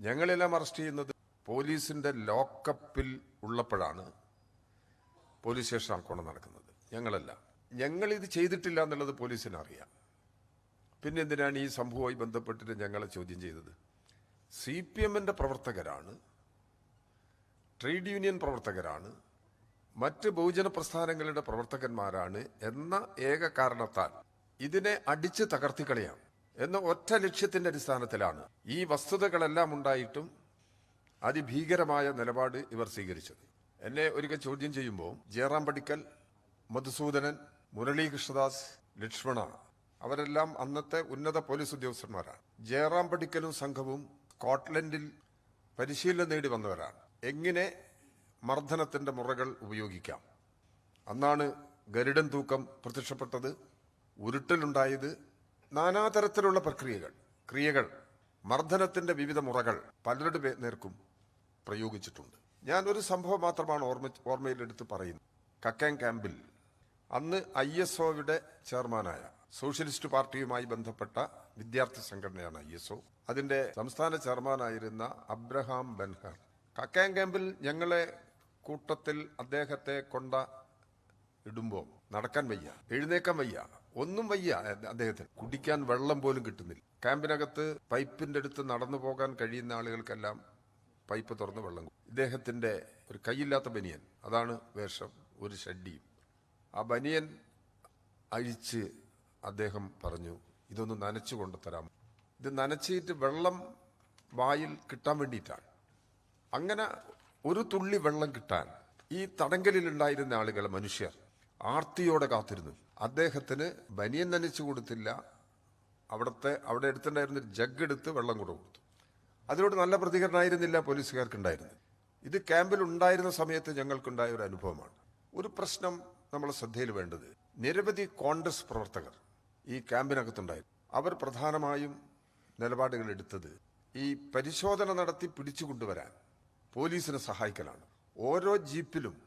ഞങ്ങളെല്ലാം അറസ്റ്റ് ചെയ്യുന്നത് പോലീസിന്റെ ലോക്കപ്പിൽ ഉള്ളപ്പോഴാണ് പോലീസ് സ്റ്റേഷൻ ആക്രമണം നടക്കുന്നത്. ഞങ്ങളല്ല. ഞങ്ങൾ ഇത് ചെയ്തിട്ടില്ല എന്നുള്ളത് പോലീസിന് അറിയാം. പിന്നെ എന്തിനാണ് ഈ സംഭവവുമായി ബന്ധപ്പെട്ടിട്ട് ഞങ്ങളെ ചോദ്യം ചെയ്തത്? സി പി എമ്മിന്റെ പ്രവർത്തകരാണ് ട്രേഡ് യൂണിയൻ പ്രവർത്തകരാണ് മറ്റ് ബഹുജന പ്രസ്ഥാനങ്ങളുടെ പ്രവർത്തകന്മാരാണ് എന്ന ഏക കാരണത്താൽ ഇതിനെ അടിച്ച് തകർത്തിക്കളയാം എന്ന ഒറ്റ ലക്ഷ്യത്തിന്റെ അടിസ്ഥാനത്തിലാണ് ഈ വസ്തുതകളെല്ലാം ഉണ്ടായിട്ടും അതിഭീകരമായ നിലപാട് ഇവർ സ്വീകരിച്ചത്. എന്നെ ഒരിക്കൽ ചോദ്യം ചെയ്യുമ്പോൾ ജയറാം പടിക്കൽ മധുസൂദനൻ മുരളീകൃഷ്ണദാസ് ലക്ഷ്മണ അവരെല്ലാം അന്നത്തെ ഉന്നത പോലീസ് ഉദ്യോഗസ്ഥന്മാരാണ്. ജയറാം പടിക്കലും സംഘവും സ്കോട്ട്ലൻഡിൽ പരിശീലനം നേടി വന്നവരാണ്. എങ്ങനെ മർദ്ദനത്തിന്റെ മുറകൾ ഉപയോഗിക്കാം? അന്നാണ് ഗരുഡൻ തൂക്കം പ്രത്യക്ഷപ്പെട്ടത് ഉരുട്ടലുണ്ടായത് നാനാതരത്തിലുള്ള പ്രക്രിയകൾ ക്രിയകൾ മർദ്ദനത്തിന്റെ വിവിധ മുറകൾ പലരുടെ നേർക്കും പ്രയോഗിച്ചിട്ടുണ്ട്. ഞാൻ ഒരു സംഭവം മാത്രമാണ് ഓർമ്മ ഓർമ്മയിലെടുത്ത് പറയുന്നത്. കക്കൻ ക്യാമ്പിൽ അന്ന് ഐ എസ് ഒയുടെ ചെയർമാനായ സോഷ്യലിസ്റ്റ് പാർട്ടിയുമായി ബന്ധപ്പെട്ട വിദ്യാർത്ഥി സംഘടനയാണ് ഐ എസ് ഒ. അതിന്റെ സംസ്ഥാന ചെയർമാനായിരുന്ന അബ്രഹാം ബെൻഹർ. കക്കയം ക്യാമ്പിൽ ഞങ്ങളെ കൂട്ടത്തിൽ അദ്ദേഹത്തെ കൊണ്ട ഇടുമ്പോ നടക്കാൻ വയ്യ എഴുന്നേക്കാൻ വയ്യ. ഒന്നും വയ്യ അദ്ദേഹത്തിന്. കുടിക്കാൻ വെള്ളം പോലും കിട്ടുന്നില്ല. ക്യാമ്പിനകത്ത് പൈപ്പിന്റെ അടുത്ത് നടന്നു പോകാൻ കഴിയുന്ന ആളുകൾക്കെല്ലാം പൈപ്പ് തുറന്ന് വെള്ളം. ഇദ്ദേഹത്തിന്റെ ഒരു കൈയില്ലാത്ത ബനിയൻ. അതാണ് വേഷം. ഒരു ഷഡ്ഡിയും. ആ ബനിയൻ അഴിച്ച് അദ്ദേഹം പറഞ്ഞു ഇതൊന്ന് നനച്ചു കൊണ്ടുതരാം ഇത് നനച്ചിട്ട് വെള്ളം വായിൽ കിട്ടാൻ വേണ്ടിയിട്ടാണ്. അങ്ങനെ ഒരു തുള്ളി വെള്ളം കിട്ടാൻ ഈ തടങ്കലിൽ ഉണ്ടായിരുന്ന ആളുകൾ മനുഷ്യർ ആർത്തിയോടെ കാത്തിരുന്നു. അദ്ദേഹത്തിന് ബനിയൻ നനച്ചു കൊടുത്തില്ല. അവിടുത്തെ അവിടെ എടുത്തിട്ടുണ്ടായിരുന്ന ഒരു ജഗ് എടുത്ത് വെള്ളം കൂടെ കൊടുത്തു. അതിനോട് നല്ല പ്രതികരണമായിരുന്നില്ല പോലീസുകാർക്ക് ഉണ്ടായിരുന്നത് ഇത് ക്യാമ്പിൽ ഉണ്ടായിരുന്ന സമയത്ത് ഞങ്ങൾക്കുണ്ടായ ഒരു അനുഭവമാണ്. ഒരു പ്രശ്നം നമ്മളെ ശ്രദ്ധയിൽ വേണ്ടത്. നിരവധി കോൺഗ്രസ് പ്രവർത്തകർ ഈ ക്യാമ്പിനകത്തുണ്ടായിരുന്നു അവർ പ്രധാനമായും നിലപാടുകൾ എടുത്തത് ഈ പരിശോധന നടത്തി പിടിച്ചുകൊണ്ടുവരാൻ പോലീസിനെ സഹായിക്കലാണ്. ഓരോ ജീപ്പിലും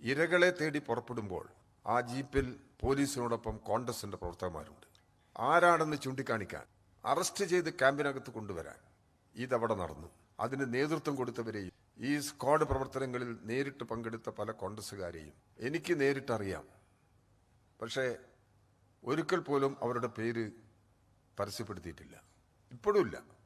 ഇരകളെ തേടി പുറപ്പെടുമ്പോൾ ആ ജീപ്പിൽ പോലീസിനോടൊപ്പം കോൺഗ്രസിന്റെ പ്രവർത്തകന്മാരുണ്ട്. ആരാണെന്ന് ചൂണ്ടിക്കാണിക്കാൻ അറസ്റ്റ് ചെയ്ത് ക്യാമ്പിനകത്ത് കൊണ്ടുവരാൻ ഇതവിടെ നടന്നു. അതിന് നേതൃത്വം കൊടുത്തവരെയും ഈ സ്ക്വാഡ് പ്രവർത്തനങ്ങളിൽ നേരിട്ട് പങ്കെടുത്ത പല കോൺഗ്രസ്സുകാരെയും എനിക്ക് നേരിട്ടറിയാം. പക്ഷേ ഒരിക്കൽ പോലും അവരുടെ പേര് പരസ്യപ്പെടുത്തിയിട്ടില്ല. ഇപ്പോഴും ഇല്ല.